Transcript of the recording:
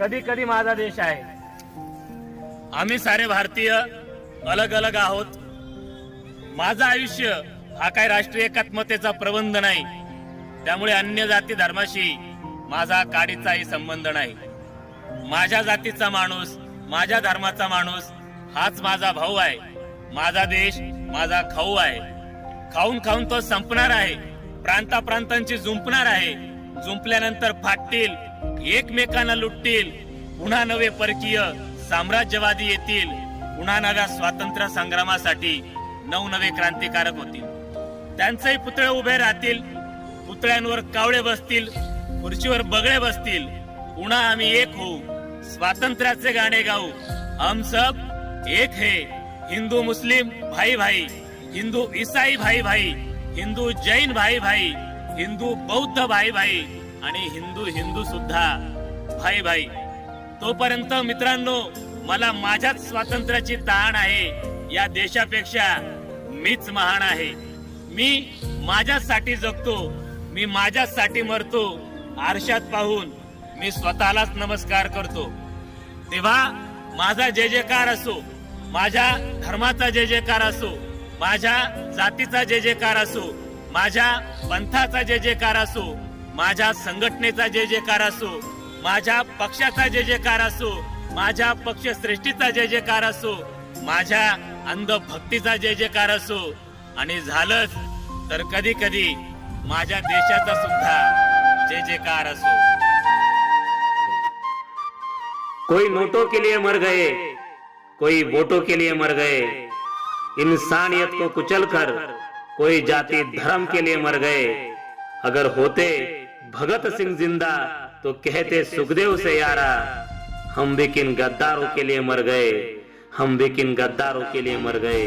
कधी कधी माझा देश आहे. आम्ही सारे भारतीय अलग अलग आहोत. माझं आयुष्य हा काय राष्ट्रीय एकात्मतेचा प्रबंध नाही. त्यामुळे अन्य जाती धर्माशी माझा काडीचाही संबंध नाही. माझ्या जातीचा माणूस माझ्या धर्माचा माणूस हाच माझा भाऊ आहे. माझा देश माझा खाऊ आहे. खाऊन खाऊन तो संपणार आहे. प्रांताप्रांतांची जुंपणार आहे. जुंपल्यानंतर फाटतील एकमेकांना लुटतील. पुन्हा नवे परकीय साम्राज्यवादी येतील. पुन्हा नव्या स्वातंत्र्य संग्रामासाठी नवनवे क्रांतिकारक होतील. त्यांचेही पुतळे उभे राहतील. पुतळ्यांवर कावळे बसतील. खुर्चीवर बगळे बसतील. पुन्हा आम्ही एक होऊ. स्वातंत्र्याचे गाणे गाऊ. हम सब एक हे. हिंदू मुस्लिम भाई भाई. हिंदू ईसाई भाई भाई. हिंदू जैन भाई भाई. हिंदू बौद्ध भाई भाई. आणि हिंदू हिंदू सुद्धा. भाई भाई तोपर्यंत मित्रांनो मला माझ्याच स्वातंत्र्याची ताण आहे. या देशापेक्षा मीच महान आहे. मी माझ्यासाठी जगतो मी माझ्यासाठी मरतो आरशात पाहून मी स्वतःलाच नमस्कार करतो. तेव्हा माझा जय जयकार असो माझ्या धर्माचा जय जयकार असो माझ्या जातीचा जय जयकार असो माझ्या पंथाचा जय जयकार असो माझ्या संघटनेचा जय जयकार असो माझ्या पक्षाचा जय जयकार असो माझ्या पक्षश्रेष्ठीचा जय जयकार असो माझ्या अंधभक्तीचा जय जयकार असो. आणि झालंच तर कधी कधी माझ्या देशाचा सुद्धा जे जयकार असो. कोई नोटों के लिए मर गए कोई वोटों के लिए मर गए इंसानियत को कुचल कर कोई जाति धर्म के लिए मर गए। अगर होते भगत सिंह जिंदा तो कहते सुखदेव से यारा। हम भी किन गद्दारों के लिए मर गए हम भी किन गद्दारों के लिए मर गए।